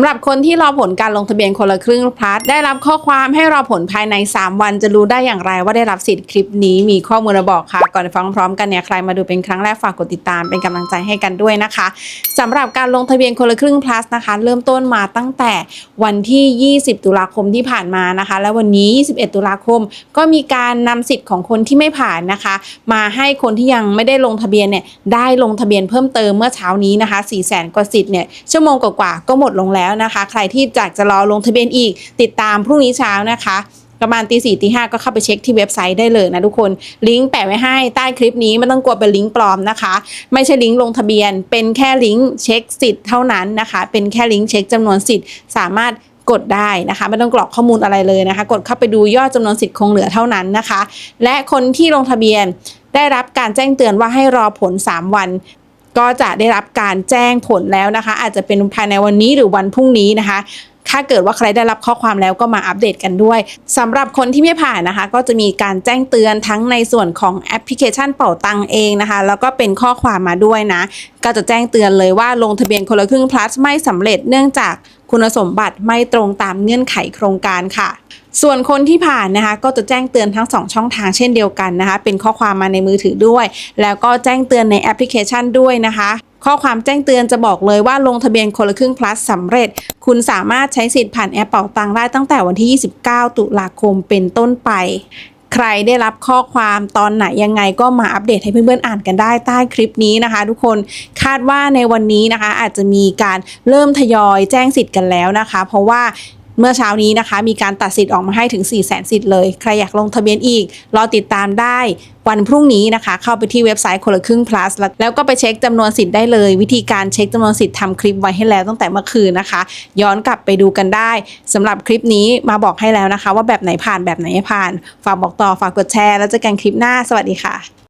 สำหรับคนที่รอผลการลงทะเบียนคนละครึ่งพลัสได้รับข้อความให้รอผลภายใน 3 วันจะรู้ได้อย่างไรว่าได้รับสิทธิ์คลิปนี้มีข้อมูลมาบอกค่ะ ก่อนฟังพร้อมกันเนี่ยใครมาดูเป็นครั้งแรกฝากกดติดตามเป็นกำลังใจให้กันด้วยนะคะสำหรับการลงทะเบียนคนละครึ่งพลัสนะคะ เริ่มต้นมาตั้งแต่วันที่ 20 ตุลาคมที่ผ่านมานะคะ และวันนี้ 21 ตุลาคม ก็มีการนำสิทธิ์ของคนที่ไม่ผ่านนะคะ มาให้คนที่ยังไม่ได้ลงทะเบียนเนี่ยได้ลงทะเบียนเพิ่มเติมเมื่อเช้านี้นะคะ4 0 0 0 0 0กว่าสิทธิ์เนี่ยชั่วโมงกว่าๆก็หมดลงแล้วนะคะ ใครที่อยากจะรอลงทะเบียนอีก ติดตามพรุ่งนี้เช้านะคะประมาณตีสี่ตีห้าก็เข้าไปเช็คที่เว็บไซต์ได้เลยนะทุกคน ลิงก์แปะไว้ให้ใต้คลิปนี้ไม่ต้องกลัวเป็นลิงก์ปลอมนะคะ ไม่ใช่ลิงก์ลงทะเบียน เป็นแค่ลิงก์เช็คสิทธิ์เท่านั้นนะคะ เป็นแค่ลิงก์เช็คจำนวนสิทธิ์สามารถกดได้นะคะ ไม่ต้องกรอกข้อมูลอะไรเลยนะคะ กดเข้าไปดูยอดจำนวนสิทธิ์คงเหลือเท่านั้นนะคะ และคนที่ลงทะเบียนได้รับการแจ้งเตือนว่าให้รอผล 3 วัน ก็จะได้รับการแจ้งผลแล้วนะคะ อาจจะเป็นภายในวันนี้หรือวันพรุ่งนี้นะคะ ถ้าเกิดว่าใครได้รับข้อความแล้วก็มาอัปเดตกันด้วยสำหรับคนที่ไม่ผ่านนะคะ ก็จะมีการแจ้งเตือนทั้งในส่วนของแอปพลิเคชันเป่าตังเองนะคะ แล้วก็เป็นข้อความมาด้วยนะ ก็จะแจ้งเตือนเลยว่าลงทะเบียนคนละครึ่ง plus ไม่สำเร็จเนื่องจากคุณสมบัติไม่ตรงตามเงื่อนไขโครงการค่ะ ส่วนคนที่ผ่านนะคะ ก็จะแจ้งเตือนทั้ง 2 ช่องทางเช่นเดียวกันนะคะ เป็นข้อความมาในมือถือด้วย แล้วก็แจ้งเตือนในแอปพลิเคชันด้วยนะคะ ข้อความแจ้งเตือนจะบอกเลยว่าลงทะเบียนคนละครึ่ง plus สำเร็จ คุณสามารถใช้สิทธิ์ผ่านแอปเป่าตังได้ตั้งแต่วันที่ 29 ตุลาคมเป็นต้นไป ใครได้รับข้อความตอนไหนยังไงก็มาอัปเดตให้เพื่อนๆอ่านกันได้ใต้คลิปนี้นะคะ ทุกคนคาดว่าในวันนี้นะคะอาจจะมีการเริ่มทยอยแจ้งสิทธิ์กันแล้วนะคะ เพราะว่า เมื่อเช้านี้นะคะ มีการตัดสิทธิ์ออกมาให้ถึง 4 0 0 0 0 0สิทธิ์เลย ใครอยากลงทะเบียนอีก รอติดตามได้วันพรุ่งนี้นะคะ เข้าไปที่เว็บไซต์คนละครึ่ง plus แล้วแล้วก็ไปเช็คจำนวนสิทธิ์ได้เลย วิธีการเช็คจำนวนสิทธิ์ทำคลิปไว้ให้แล้วตั้งแต่เมื่อคืนนะคะ ย้อนกลับไปดูกันได้สำหรับคลิปนี้มาบอกให้แล้วนะคะ ว่าแบบไหนผ่านแบบไหนไม่ผ่าน ฝากบอกต่อฝากกดแชร์ แล้วเจอกันคลิปหน้าสวัสดีค่ะ